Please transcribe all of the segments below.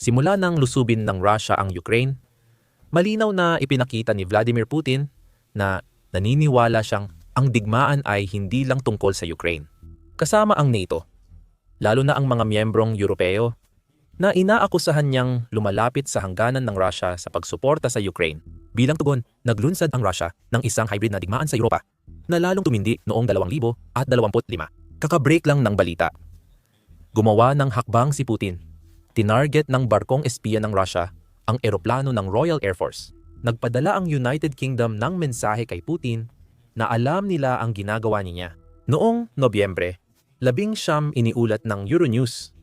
Simula nang lusubin ng Russia ang Ukraine, malinaw na ipinakita ni Vladimir Putin na naniniwala siyang ang digmaan ay hindi lang tungkol sa Ukraine. Kasama ang NATO, lalo na ang mga miyembrong Europeo na inaakusahan niyang lumalapit sa hangganan ng Russia sa pagsuporta sa Ukraine. Bilang tugon, naglunsad ang Russia ng isang hybrid na digmaan sa Europa na lalong tumindi noong 2025. Kakabreak lang ng balita. Gumawa ng hakbang si Putin. Tinarget ng barkong espiya ng Russia ang eroplano ng Royal Air Force. Nagpadala ang United Kingdom ng mensahe kay Putin na alam nila ang ginagawa niya. Noong Nobyembre, labing siyam iniulat ng Euronews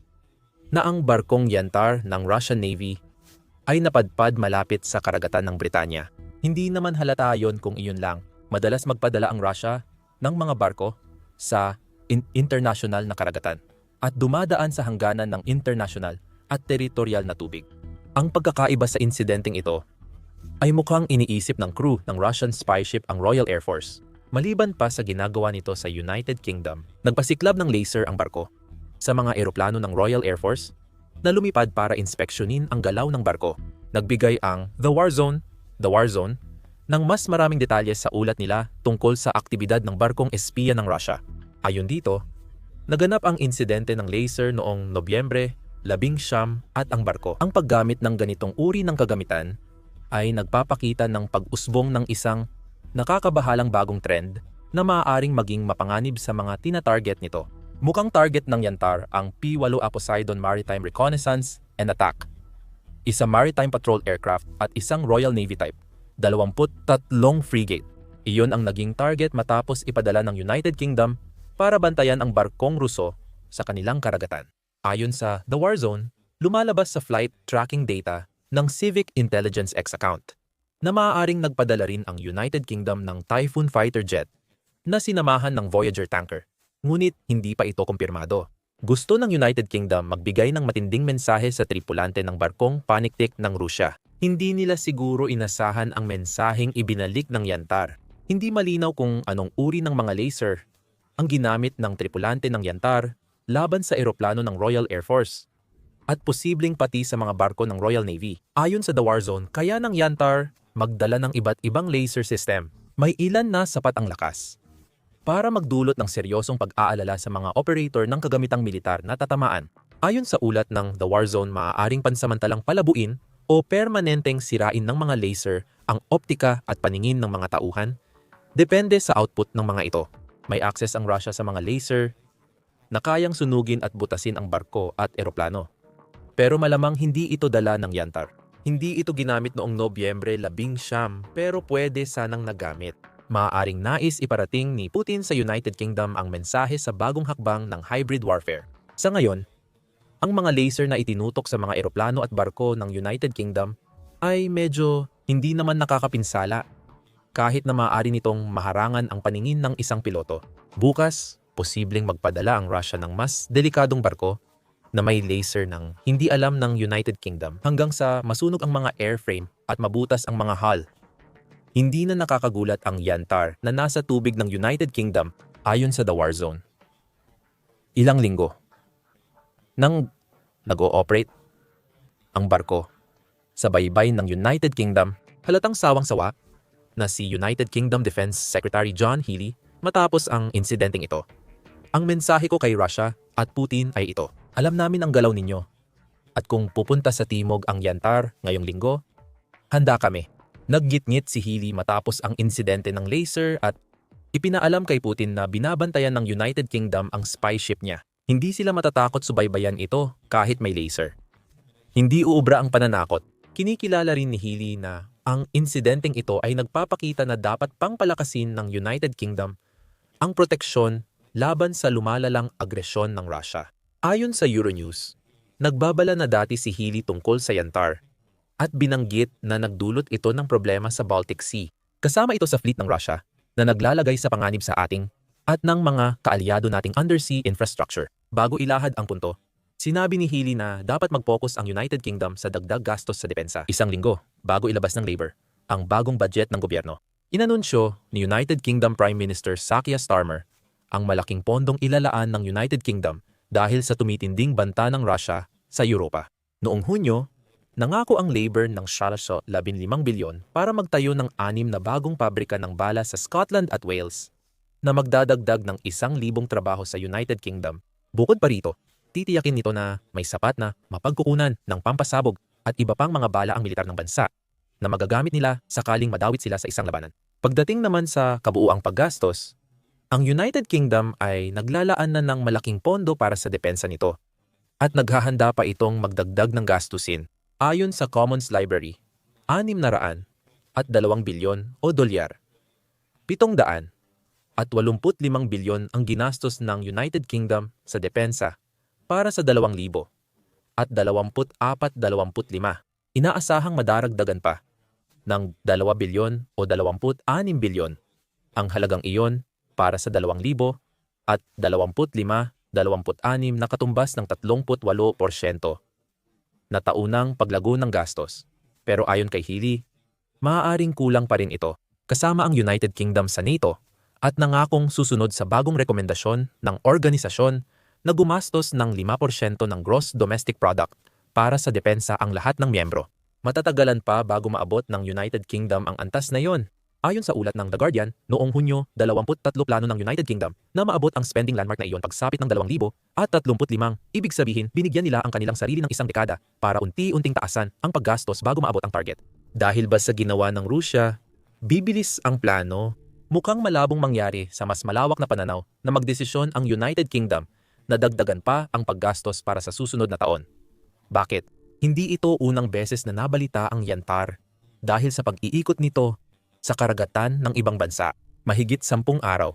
na ang barkong Yantar ng Russian Navy ay napadpad malapit sa karagatan ng Britanya. Hindi naman halata yon kung iyon lang. Madalas magpadala ang Russia ng mga barko sa in- international na karagatan at dumadaan sa hangganan ng international at teritorial na tubig. Ang pagkakaiba sa insidenteng ito ay mukhang iniisip ng crew ng Russian spy ship ang Royal Air Force. Maliban pa sa ginagawa nito sa United Kingdom, nagpasiklab ng laser ang barko sa mga eroplano ng Royal Air Force na lumipad para inspeksyonin ang galaw ng barko. Nagbigay ang The War Zone, The War Zone, ng mas maraming detalye sa ulat nila tungkol sa aktibidad ng barkong espiya ng Russia. Ayon dito, naganap ang insidente ng laser noong Nobyembre, labing siyam at ang barko. Ang paggamit ng ganitong uri ng kagamitan ay nagpapakita ng pag-usbong ng isang nakakabahalang bagong trend na maaaring maging mapanganib sa mga tina-target nito. Mukhang target ng Yantar ang P-8 Poseidon Maritime Reconnaissance and Attack, isang maritime patrol aircraft at isang Royal Navy type, 23 frigate. Iyon ang naging target matapos ipadala ng United Kingdom para bantayan ang barkong Ruso sa kanilang karagatan. Ayon sa The War Zone, lumalabas sa flight tracking data ng Civic Intelligence X account na maaaring nagpadala rin ang United Kingdom ng Typhoon fighter jet na sinamahan ng Voyager tanker. Ngunit hindi pa ito kumpirmado. Gusto ng United Kingdom magbigay ng matinding mensahe sa tripulante ng barkong paniktik ng Rusya. Hindi nila siguro inasahan ang mensaheng ibinalik ng Yantar. Hindi malinaw kung anong uri ng mga laser ang ginamit ng tripulante ng Yantar laban sa eroplano ng Royal Air Force at posibleng pati sa mga barko ng Royal Navy. Ayon sa The War Zone, kaya ng Yantar magdala ng iba't ibang laser system. May ilan na sapat ang lakas para magdulot ng seryosong pag-aalala sa mga operator ng kagamitang militar na tatamaan. Ayon sa ulat ng The War Zone, maaaring pansamantalang palabuin o permanenteng sirain ng mga laser ang optika at paningin ng mga tauhan. Depende sa output ng mga ito. May access ang Russia sa mga laser na kayang sunugin at butasin ang barko at eroplano. Pero malamang hindi ito dala ng Yantar. Hindi ito ginamit noong Nobyembre 11 pero pwede sanang nagamit. Maaaring nais iparating ni Putin sa United Kingdom ang mensahe sa bagong hakbang ng hybrid warfare. Sa ngayon, ang mga laser na itinutok sa mga eroplano at barko ng United Kingdom ay medyo hindi naman nakakapinsala kahit na maaari nitong maharangan ang paningin ng isang piloto. Bukas, posibleng magpadala ang Russia ng mas delikadong barko na may laser ng hindi alam ng United Kingdom hanggang sa masunog ang mga airframe at mabutas ang mga hull hindi na nakakagulat ang Yantar na nasa tubig ng United Kingdom ayon sa The War Zone. Ilang linggo nang nag-ooperate ang barko sa baybay ng United Kingdom, halatang sawang-sawa na si United Kingdom Defense Secretary John Healey matapos ang insidenteng ito. Ang mensahe ko kay Russia at Putin ay ito. Alam namin ang galaw ninyo. At kung pupunta sa timog ang Yantar ngayong linggo, handa kami. Naggitngit si Healy matapos ang insidente ng laser at ipinaalam kay Putin na binabantayan ng United Kingdom ang spy ship niya. Hindi sila matatakot subaybayan ito kahit may laser. Hindi uubra ang pananakot. Kinikilala rin ni Healy na ang insidenteng ito ay nagpapakita na dapat pangpalakasin ng United Kingdom ang proteksyon laban sa lumalalang agresyon ng Russia. Ayon sa Euronews, nagbabala na dati si Healy tungkol sa Yantar at binanggit na nagdulot ito ng problema sa Baltic Sea. Kasama ito sa fleet ng Russia na naglalagay sa panganib sa ating at ng mga kaalyado nating undersea infrastructure. Bago ilahad ang punto, sinabi ni Healy na dapat mag-focus ang United Kingdom sa dagdag gastos sa depensa. Isang linggo bago ilabas ng Labour ang bagong budget ng gobyerno. Inanunsyo ni United Kingdom Prime Minister Sakia Starmer ang malaking pondong ilalaan ng United Kingdom dahil sa tumitinding banta ng Russia sa Europa. Noong Hunyo, nangako ang Labour ng Shalasho 15 bilyon para magtayo ng anim na bagong pabrika ng bala sa Scotland at Wales na magdadagdag ng isang libong trabaho sa United Kingdom. Bukod pa rito, titiyakin nito na may sapat na mapagkukunan ng pampasabog at iba pang mga bala ang militar ng bansa na magagamit nila sakaling madawit sila sa isang labanan. Pagdating naman sa kabuuang paggastos, ang United Kingdom ay naglalaan na ng malaking pondo para sa depensa nito at naghahanda pa itong magdagdag ng gastusin ayon sa Commons Library, 600 at 2 bilyon o dolyar. 700 at 85 bilyon ang ginastos ng United Kingdom sa depensa para sa 2,000 at 24-25. Inaasahang madaragdagan pa ng 2 bilyon o 26 bilyon ang halagang iyon para sa 2,000 at 25 26 na katumbas ng 38% na taunang paglago ng gastos. Pero ayon kay Healy, maaaring kulang pa rin ito kasama ang United Kingdom sa NATO at nangakong susunod sa bagong rekomendasyon ng organisasyon na gumastos ng 5% ng gross domestic product para sa depensa ang lahat ng miyembro. Matatagalan pa bago maabot ng United Kingdom ang antas na yon Ayon sa ulat ng The Guardian, noong Hunyo, 23 plano ng United Kingdom na maabot ang spending landmark na iyon pagsapit ng 2,000 at 35, ibig sabihin binigyan nila ang kanilang sarili ng isang dekada para unti-unting taasan ang paggastos bago maabot ang target. Dahil ba sa ginawa ng Rusya, bibilis ang plano, mukhang malabong mangyari sa mas malawak na pananaw na magdesisyon ang United Kingdom na dagdagan pa ang paggastos para sa susunod na taon. Bakit? Hindi ito unang beses na nabalita ang Yantar dahil sa pag-iikot nito sa karagatan ng ibang bansa, mahigit sampung araw.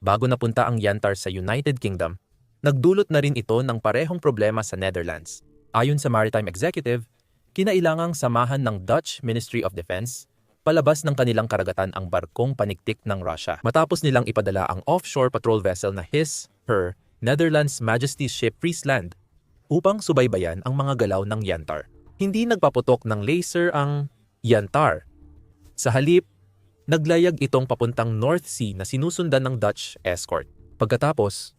Bago napunta ang Yantar sa United Kingdom, nagdulot na rin ito ng parehong problema sa Netherlands. Ayon sa Maritime Executive, kinailangang samahan ng Dutch Ministry of Defense palabas ng kanilang karagatan ang barkong paniktik ng Russia matapos nilang ipadala ang offshore patrol vessel na His, Her, Netherlands Majesty's Ship Friesland upang subaybayan ang mga galaw ng Yantar. Hindi nagpaputok ng laser ang Yantar sa halip, naglayag itong papuntang North Sea na sinusundan ng Dutch escort. Pagkatapos,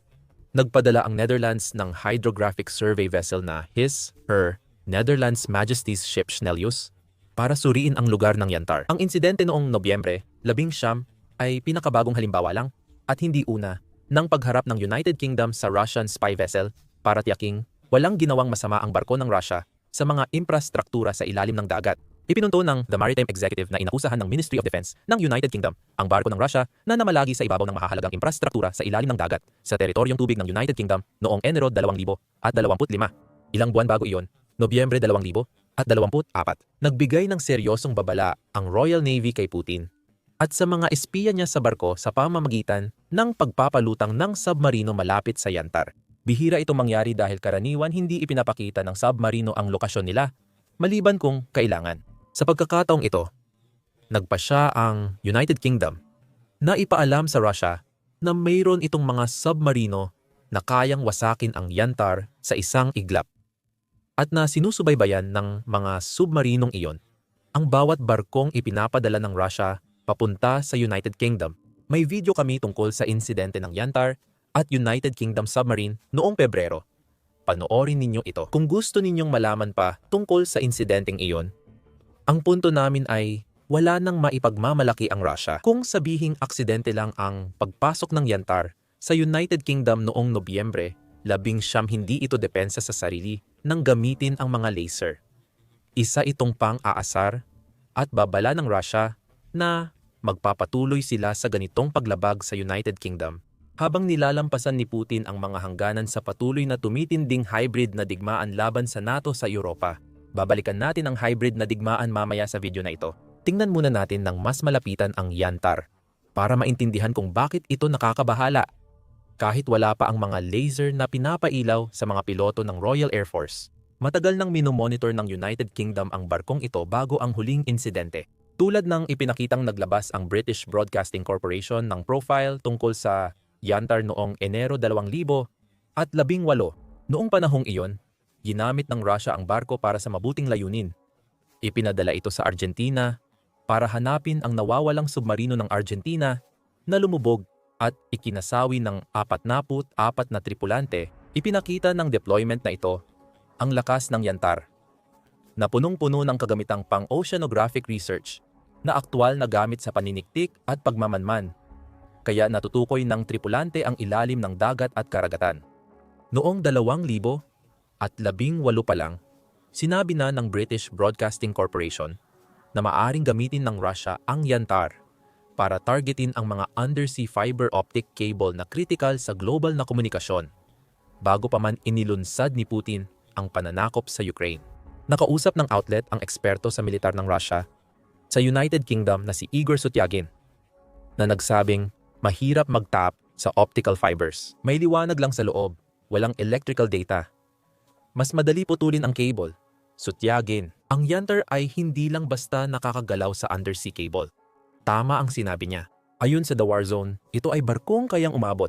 nagpadala ang Netherlands ng hydrographic survey vessel na His, Her, Netherlands Majesty's Ship Schnellius para suriin ang lugar ng Yantar. Ang insidente noong Nobyembre, labing siyam, ay pinakabagong halimbawa lang at hindi una ng pagharap ng United Kingdom sa Russian spy vessel para tiyaking walang ginawang masama ang barko ng Russia sa mga infrastruktura sa ilalim ng dagat. Ipinunto ng The Maritime Executive na inakusahan ng Ministry of Defense ng United Kingdom ang barko ng Russia na namalagi sa ibabaw ng mahahalagang infrastruktura sa ilalim ng dagat sa teritoryong tubig ng United Kingdom noong Enero 2025. Ilang buwan bago iyon, Nobyembre 2024, nagbigay ng seryosong babala ang Royal Navy kay Putin at sa mga espiya niya sa barko sa pamamagitan ng pagpapalutang ng submarino malapit sa Yantar. Bihira itong mangyari dahil karaniwan hindi ipinapakita ng submarino ang lokasyon nila, maliban kung kailangan. Sa pagkakataong ito, nagpa siya ang United Kingdom na ipaalam sa Russia na mayroon itong mga submarino na kayang wasakin ang Yantar sa isang iglap at na sinusubaybayan ng mga submarinong iyon. Ang bawat barkong ipinapadala ng Russia papunta sa United Kingdom. May video kami tungkol sa insidente ng Yantar at United Kingdom submarine noong Pebrero. Panoorin ninyo ito. Kung gusto ninyong malaman pa tungkol sa insidenteng iyon, ang punto namin ay wala nang maipagmamalaki ang Russia kung sabihing aksidente lang ang pagpasok ng Yantar sa United Kingdom noong Nobyembre, labing siyam hindi ito depensa sa sarili nang gamitin ang mga laser. Isa itong pang-aasar at babala ng Russia na magpapatuloy sila sa ganitong paglabag sa United Kingdom habang nilalampasan ni Putin ang mga hangganan sa patuloy na tumitinding hybrid na digmaan laban sa NATO sa Europa. Babalikan natin ang hybrid na digmaan mamaya sa video na ito. Tingnan muna natin ng mas malapitan ang Yantar para maintindihan kung bakit ito nakakabahala. Kahit wala pa ang mga laser na pinapailaw sa mga piloto ng Royal Air Force. Matagal nang minomonitor ng United Kingdom ang barkong ito bago ang huling insidente. Tulad ng ipinakitang naglabas ang British Broadcasting Corporation ng profile tungkol sa Yantar noong Enero 2000 at 18. Noong panahong iyon, ginamit ng Russia ang barko para sa mabuting layunin. Ipinadala ito sa Argentina para hanapin ang nawawalang submarino ng Argentina na lumubog at ikinasawi ng 44 na tripulante. Ipinakita ng deployment na ito ang lakas ng Yantar na punong-puno ng kagamitang pang-oceanographic research na aktwal na gamit sa paniniktik at pagmamanman. Kaya natutukoy ng tripulante ang ilalim ng dagat at karagatan. Noong 2000 at labing walo pa lang, sinabi na ng British Broadcasting Corporation na maaring gamitin ng Russia ang Yantar para targetin ang mga undersea fiber optic cable na critical sa global na komunikasyon bago pa man inilunsad ni Putin ang pananakop sa Ukraine. Nakausap ng outlet ang eksperto sa militar ng Russia sa United Kingdom na si Igor Sutyagin na nagsabing mahirap mag-tap sa optical fibers. May liwanag lang sa loob, walang electrical data. Mas madali putulin ang cable. Sutyagin, ang Yantar ay hindi lang basta nakakagalaw sa undersea cable. Tama ang sinabi niya. Ayon sa The War Zone, ito ay barkong kayang umabot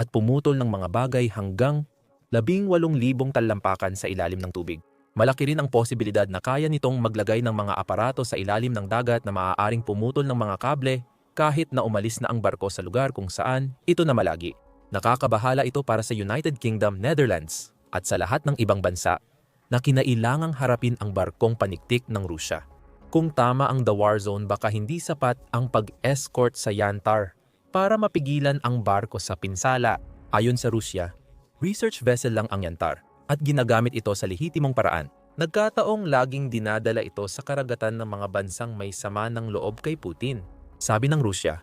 at pumutol ng mga bagay hanggang 18,000 talampakan sa ilalim ng tubig. Malaki rin ang posibilidad na kaya nitong maglagay ng mga aparato sa ilalim ng dagat na maaaring pumutol ng mga kable kahit na umalis na ang barko sa lugar kung saan ito na malagi. Nakakabahala ito para sa United Kingdom, Netherlands at sa lahat ng ibang bansa na kinailangang harapin ang barkong paniktik ng Rusya. Kung tama ang The War Zone baka hindi sapat ang pag-escort sa Yantar para mapigilan ang barko sa pinsala. Ayon sa Rusya, research vessel lang ang Yantar at ginagamit ito sa lehitimong paraan. Nagkataong laging dinadala ito sa karagatan ng mga bansang may sama ng loob kay Putin. Sabi ng Rusya,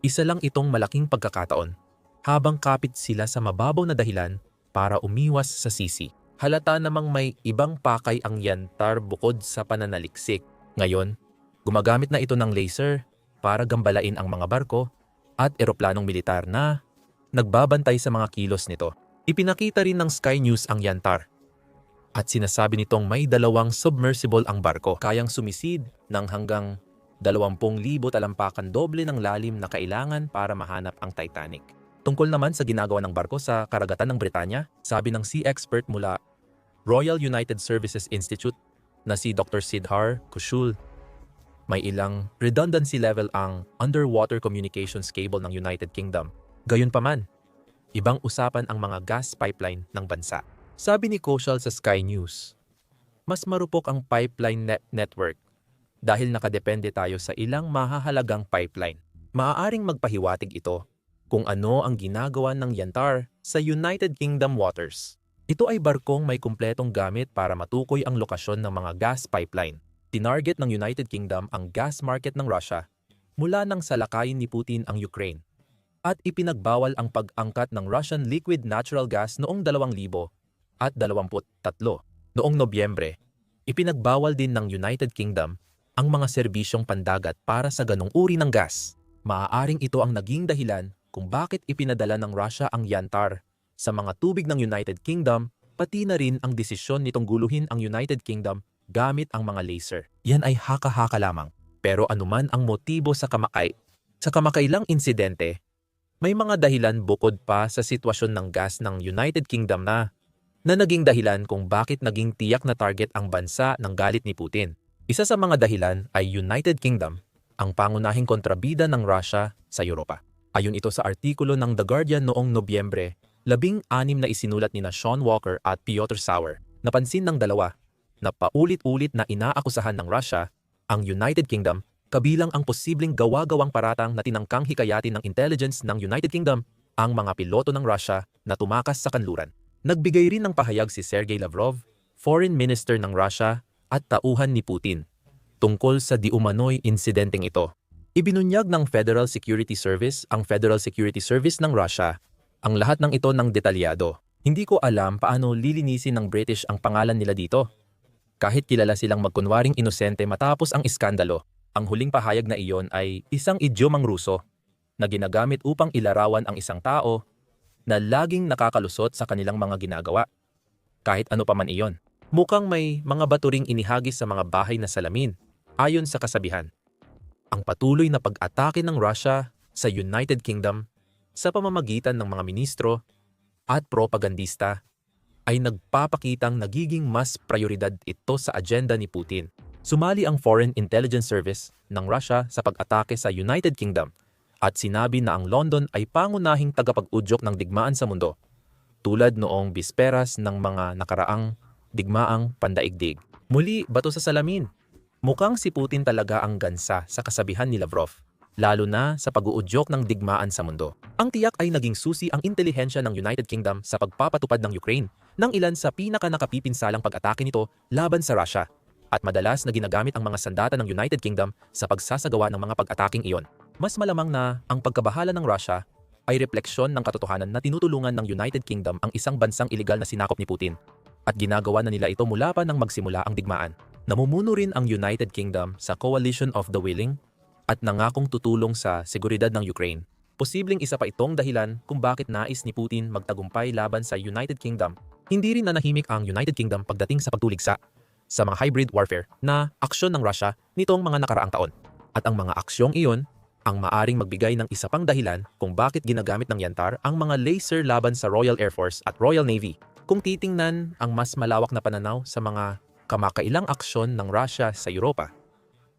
isa lang itong malaking pagkakataon habang kapit sila sa mababaw na dahilan para umiwas sa sisi. Halata namang may ibang pakay ang Yantar bukod sa pananaliksik. Ngayon, gumagamit na ito ng laser para gambalain ang mga barko at eroplanong militar na nagbabantay sa mga kilos nito. Ipinakita rin ng Sky News ang Yantar at sinasabi nitong may dalawang submersible ang barko kayang sumisid ng hanggang 20,000 talampakan doble ng lalim na kailangan para mahanap ang Titanic. Tungkol naman sa ginagawa ng barko sa karagatan ng Britanya, sabi ng sea expert mula Royal United Services Institute na si Dr. Sidhar Kushul, may ilang redundancy level ang underwater communications cable ng United Kingdom. Gayunpaman, ibang usapan ang mga gas pipeline ng bansa. Sabi ni Koshal sa Sky News, mas marupok ang pipeline net network dahil nakadepende tayo sa ilang mahahalagang pipeline. Maaaring magpahiwatig ito kung ano ang ginagawa ng Yantar sa United Kingdom waters. Ito ay barkong may kumpletong gamit para matukoy ang lokasyon ng mga gas pipeline. Tinarget ng United Kingdom ang gas market ng Russia mula nang salakayin ni Putin ang Ukraine at ipinagbawal ang pag-angkat ng Russian liquid natural gas noong 2000 at 23. Noong Nobyembre, ipinagbawal din ng United Kingdom ang mga serbisyong pandagat para sa ganong uri ng gas. Maaaring ito ang naging dahilan kung bakit ipinadala ng Russia ang Yantar sa mga tubig ng United Kingdom pati na rin ang desisyon nitong guluhin ang United Kingdom gamit ang mga laser. Yan ay haka-haka lamang. Pero anuman ang motibo sa kamakay, sa kamakailang insidente, may mga dahilan bukod pa sa sitwasyon ng gas ng United Kingdom na na naging dahilan kung bakit naging tiyak na target ang bansa ng galit ni Putin. Isa sa mga dahilan ay United Kingdom, ang pangunahing kontrabida ng Russia sa Europa. Ayon ito sa artikulo ng The Guardian noong Nobyembre, labing anim na isinulat ni na Sean Walker at Piotr Sauer. Napansin ng dalawa na paulit-ulit na inaakusahan ng Russia ang United Kingdom kabilang ang posibleng gawa-gawang paratang na tinangkang hikayatin ng intelligence ng United Kingdom ang mga piloto ng Russia na tumakas sa kanluran. Nagbigay rin ng pahayag si Sergey Lavrov, Foreign Minister ng Russia at tauhan ni Putin tungkol sa diumanoy insidenteng ito. Ibinunyag ng Federal Security Service ang Federal Security Service ng Russia ang lahat ng ito ng detalyado. Hindi ko alam paano lilinisin ng British ang pangalan nila dito kahit kilala silang magkunwaring inosente matapos ang iskandalo. Ang huling pahayag na iyon ay isang idiomang Ruso na ginagamit upang ilarawan ang isang tao na laging nakakalusot sa kanilang mga ginagawa. Kahit ano pa man iyon. Mukhang may mga baturing inihagis sa mga bahay na salamin ayon sa kasabihan. Ang patuloy na pag-atake ng Russia sa United Kingdom sa pamamagitan ng mga ministro at propagandista ay nagpapakitang nagiging mas prioridad ito sa agenda ni Putin. Sumali ang Foreign Intelligence Service ng Russia sa pag-atake sa United Kingdom at sinabi na ang London ay pangunahing tagapag-udyok ng digmaan sa mundo, tulad noong bisperas ng mga nakaraang digmaang pandaigdig. Muli, bato sa salamin. Mukhang si Putin talaga ang gansa sa kasabihan ni Lavrov, lalo na sa pag-uudyok ng digmaan sa mundo. Ang tiyak ay naging susi ang intelihensya ng United Kingdom sa pagpapatupad ng Ukraine ng ilan sa pinaka-nakapipinsalang pag-atake nito laban sa Russia at madalas na ginagamit ang mga sandata ng United Kingdom sa pagsasagawa ng mga pag-ataking iyon. Mas malamang na ang pagkabahala ng Russia ay refleksyon ng katotohanan na tinutulungan ng United Kingdom ang isang bansang iligal na sinakop ni Putin at ginagawa na nila ito mula pa nang magsimula ang digmaan. Namumuno rin ang United Kingdom sa Coalition of the Willing at nangakong tutulong sa seguridad ng Ukraine. Posibleng isa pa itong dahilan kung bakit nais ni Putin magtagumpay laban sa United Kingdom. Hindi rin nanahimik ang United Kingdom pagdating sa pagtuligsa sa mga hybrid warfare na aksyon ng Russia nitong mga nakaraang taon. At ang mga aksyong iyon ang maaring magbigay ng isa pang dahilan kung bakit ginagamit ng Yantar ang mga laser laban sa Royal Air Force at Royal Navy. Kung titingnan ang mas malawak na pananaw sa mga kamakailang aksyon ng Russia sa Europa,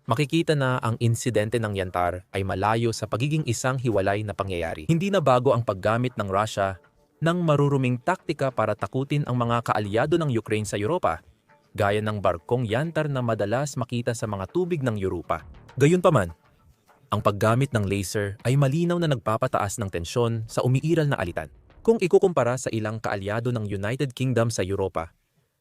makikita na ang insidente ng Yantar ay malayo sa pagiging isang hiwalay na pangyayari. Hindi na bago ang paggamit ng Russia ng maruruming taktika para takutin ang mga kaalyado ng Ukraine sa Europa, gaya ng barkong Yantar na madalas makita sa mga tubig ng Europa. Gayunpaman, ang paggamit ng laser ay malinaw na nagpapataas ng tensyon sa umiiral na alitan. Kung ikukumpara sa ilang kaalyado ng United Kingdom sa Europa,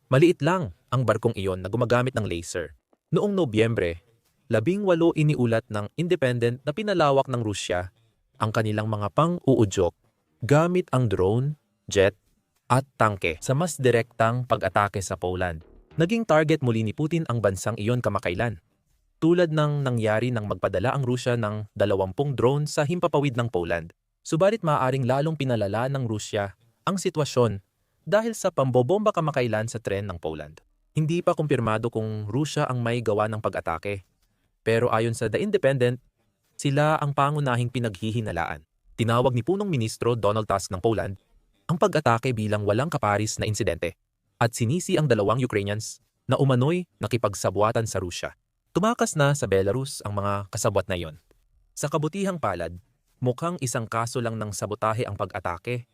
maliit lang ang barkong iyon na gumagamit ng laser. Noong Nobyembre, labing walo iniulat ng independent na pinalawak ng Rusya ang kanilang mga pang-uudyok gamit ang drone, jet, at tangke sa mas direktang pag-atake sa Poland. Naging target muli ni Putin ang bansang iyon kamakailan. Tulad ng nangyari nang magpadala ang Rusya ng 20 drone sa himpapawid ng Poland. Subalit maaaring lalong pinalala ng Rusya ang sitwasyon dahil sa pambobomba kamakailan sa tren ng Poland. Hindi pa kumpirmado kung Rusya ang may gawa ng pag-atake. Pero ayon sa The Independent, sila ang pangunahing pinaghihinalaan. Tinawag ni punong ministro Donald Tusk ng Poland ang pag-atake bilang walang kaparis na insidente at sinisi ang dalawang Ukrainians na umano'y nakipagsabuatan sa Rusya. Tumakas na sa Belarus ang mga kasabwat na iyon. Sa kabutihang palad, mukhang isang kaso lang ng sabotahe ang pag-atake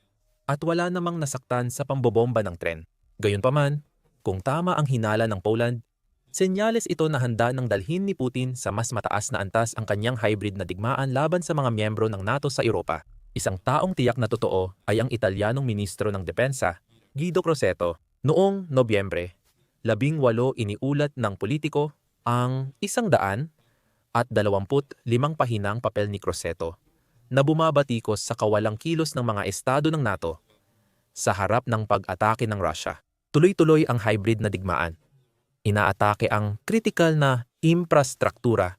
at wala namang nasaktan sa pambobomba ng tren. Gayunpaman, kung tama ang hinala ng Poland, senyales ito na handa ng dalhin ni Putin sa mas mataas na antas ang kanyang hybrid na digmaan laban sa mga miyembro ng NATO sa Europa. Isang taong tiyak na totoo ay ang Italianong Ministro ng Depensa, Guido Crosetto. Noong Nobyembre, labing walo iniulat ng politiko ang isang daan at dalawamput limang pahinang papel ni Crosetto na bumabatikos sa kawalang kilos ng mga estado ng NATO sa harap ng pag-atake ng Russia. Tuloy-tuloy ang hybrid na digmaan. Inaatake ang kritikal na infrastruktura,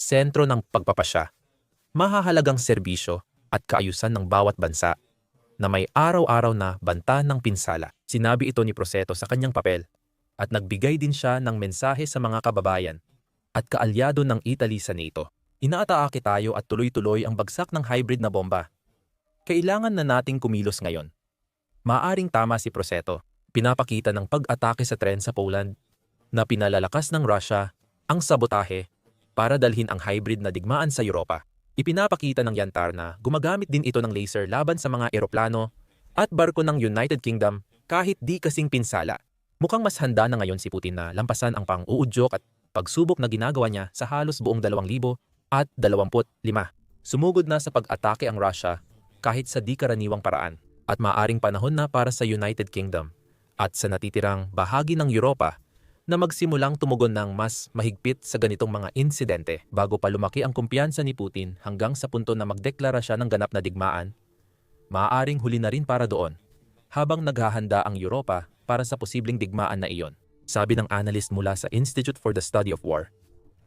sentro ng pagpapasya, mahahalagang serbisyo at kaayusan ng bawat bansa na may araw-araw na banta ng pinsala. Sinabi ito ni Proseto sa kanyang papel at nagbigay din siya ng mensahe sa mga kababayan at kaalyado ng Italy sa NATO. Inaataake tayo at tuloy-tuloy ang bagsak ng hybrid na bomba. Kailangan na nating kumilos ngayon. Maaring tama si Proseto. Pinapakita ng pag-atake sa tren sa Poland na pinalalakas ng Russia ang sabotahe para dalhin ang hybrid na digmaan sa Europa. Ipinapakita ng Yantar na gumagamit din ito ng laser laban sa mga eroplano at barko ng United Kingdom kahit di kasing pinsala. Mukhang mas handa na ngayon si Putin na lampasan ang pang-uudyok at pagsubok na ginagawa niya sa halos buong 2,000 at 25. Sumugod na sa pag-atake ang Russia kahit sa di karaniwang paraan at maaring panahon na para sa United Kingdom at sa natitirang bahagi ng Europa na magsimulang tumugon ng mas mahigpit sa ganitong mga insidente bago pa lumaki ang kumpiyansa ni Putin hanggang sa punto na magdeklara siya ng ganap na digmaan, maaaring huli na rin para doon habang naghahanda ang Europa para sa posibleng digmaan na iyon. Sabi ng analyst mula sa Institute for the Study of War,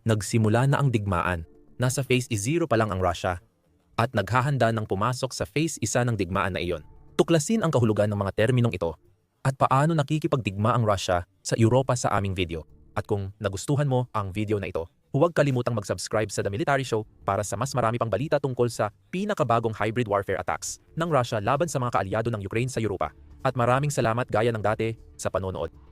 nagsimula na ang digmaan. Nasa phase E0 pa lang ang Russia at naghahanda ng pumasok sa phase isa ng digmaan na iyon. Tuklasin ang kahulugan ng mga terminong ito at paano nakikipagdigma ang Russia sa Europa sa aming video. At kung nagustuhan mo ang video na ito, huwag kalimutang mag-subscribe sa The Military Show para sa mas marami pang balita tungkol sa pinakabagong hybrid warfare attacks ng Russia laban sa mga kaalyado ng Ukraine sa Europa. At maraming salamat gaya ng dati sa panonood.